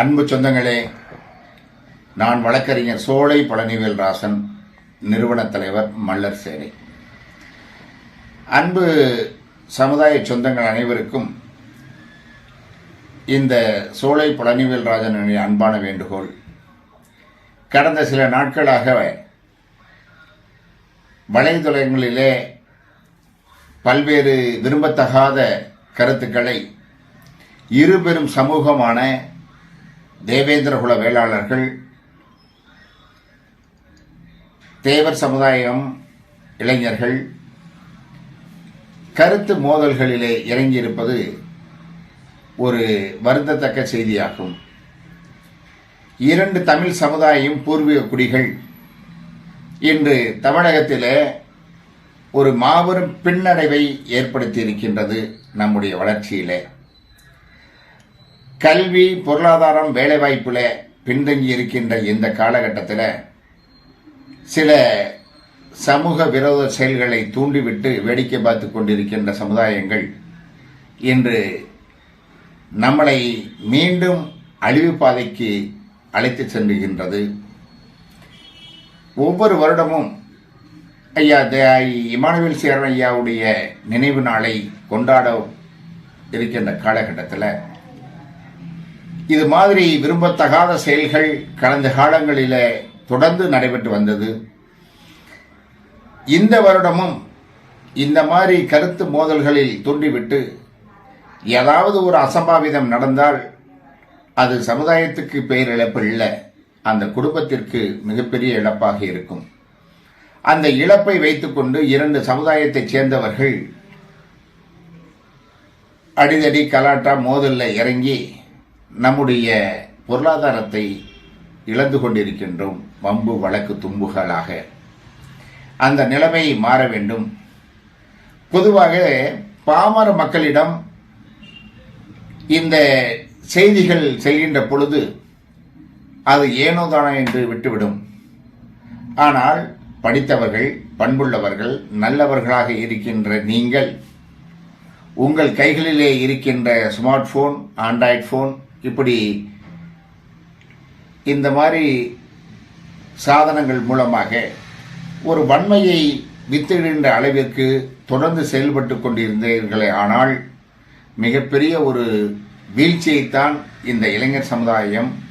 அன்பு சொந்தங்களே நான் வழக்கறிஞர் சோலை பழனிவேல் ராசன் நிறுவனத் தலைவர் மல்லர் சேனை. அன்பு சமுதாய சொந்தங்கள் அனைவருக்கும் இந்த சோலை பழனிவேல் ராஜனுடைய அன்பான வேண்டுகோள். கடந்த சில நாட்களாக வலைதளங்களிலே பல்வேறு விரும்பத்தகாத கருத்துக்களை இருபெரும் சமூகமான தேவேந்திரகுல வேளாளர்கள் தேவர் சமுதாயம் இளைஞர்கள் கருத்து மோதல்களிலே இறங்கியிருப்பது ஒரு வருந்தத்தக்க செய்தியாகும். இரண்டு தமிழ் சமுதாயம் பூர்வீக குடிகள். இன்று தமிழகத்திலே ஒரு மாபெரும் பின்னடைவை ஏற்படுத்தியிருக்கின்றது நம்முடைய வளர்ச்சியிலே. கல்வி பொருளாதாரம் வேலைவாய்ப்பில் பின்தங்கி இருக்கின்ற இந்த காலகட்டத்தில் சில சமூக விரோத செயல்களை தூண்டிவிட்டு வேடிக்கை பார்த்து கொண்டிருக்கின்ற சமுதாயங்கள் இன்று நம்மளை மீண்டும் அழிவு பாதைக்கு அழைத்து செல்லுகின்றது ஒவ்வொரு வருடமும் ஐயா இமானுவேல் சேரன் ஐயாவுடைய நினைவு நாளை கொண்டாட இருக்கின்ற காலகட்டத்தில் இது மாதிரி விரும்பத்தகாத செயல்கள் கடந்த காலங்களில் தொடர்ந்து நடைபெற்று வந்தது. இந்த வருடமும் இந்த மாதிரி கருத்து மோதல்களில் தூண்டிவிட்டு ஏதாவது ஒரு அசம்பாவிதம் நடந்தால் அது சமுதாயத்துக்கு பெயர் இழப்பு இல்லை. அந்த குடும்பத்திற்கு மிகப்பெரிய இழப்பாக இருக்கும். அந்த இழப்பை வைத்துக்கொண்டு இரண்டு சமுதாயத்தைச் சேர்ந்தவர்கள் அடிதடி கலாட்டா மோதலில் இறங்கி நம்முடைய பொருளாதாரத்தை இழந்து கொண்டிருக்கின்றோம் வம்பு வழக்கு தும்புகளாக. அந்த நிலைமை மாற வேண்டும். பொதுவாக பாமர மக்களிடம் இந்த செய்திகள் செல்கின்ற பொழுது அது ஏனோதானோ என்று விட்டுவிடும். ஆனால் படித்தவர்கள் பண்புள்ளவர்கள் நல்லவர்களாக இருக்கின்ற நீங்கள் உங்கள் கைகளிலே இருக்கின்ற ஸ்மார்ட் ஃபோன் ஆண்ட்ராய்ட் ஃபோன் இப்படி இந்த மாதிரி சாதனங்கள் மூலமாக ஒரு வன்மையை வித்திடுகின்ற அளவிற்கு தொடர்ந்து செயல்பட்டு கொண்டிருந்தீர்களே ஆனால் மிகப்பெரிய ஒரு வீழ்ச்சியைத்தான் இந்த இளைஞர் சமுதாயம்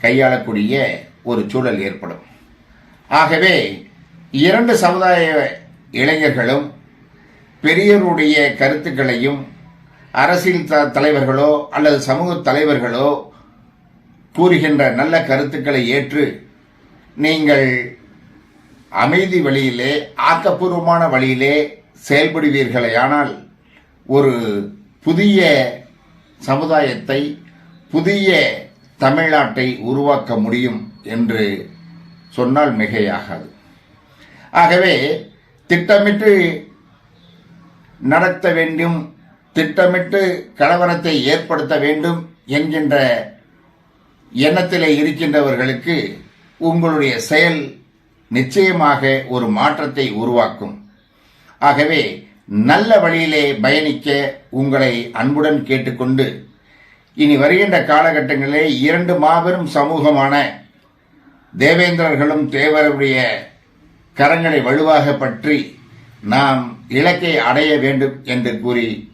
கையாளக்கூடிய ஒரு சூழல் ஏற்படும். ஆகவே இரண்டு சமுதாய இளைஞர்களும் பெரியருடைய கருத்துக்களையும் அரசியல் த தலைவர்களோ அல்லது சமூக தலைவர்களோ கூறுகின்ற நல்ல கருத்துக்களை ஏற்று நீங்கள் அமைதி வழியிலே ஆக்கப்பூர்வமான வழியிலே செயல்படுவீர்களேயானால் ஒரு புதிய சமுதாயத்தை புதிய தமிழ்நாட்டை உருவாக்க முடியும் என்று சொன்னால் மிகையாகாது. ஆகவே திட்டமிட்டு நடத்த வேண்டும் திட்டமிட்டு கலவரத்தை ஏற்படுத்த வேண்டும் என்கின்ற எண்ணத்திலே இருக்கின்றவர்களுக்கு உங்களுடைய செயல் நிச்சயமாக ஒரு மாற்றத்தை உருவாக்கும். ஆகவே நல்ல வழியிலே பயணிக்க உங்களை அன்புடன் கேட்டுக்கொண்டு இனி வருகின்ற காலகட்டங்களிலே இரண்டு மாபெரும் சமூகமான தேவேந்திரர்களும் தேவருடைய கரங்களை வலுவாக பற்றி நாம் இலக்கை அடைய வேண்டும் என்று கூறி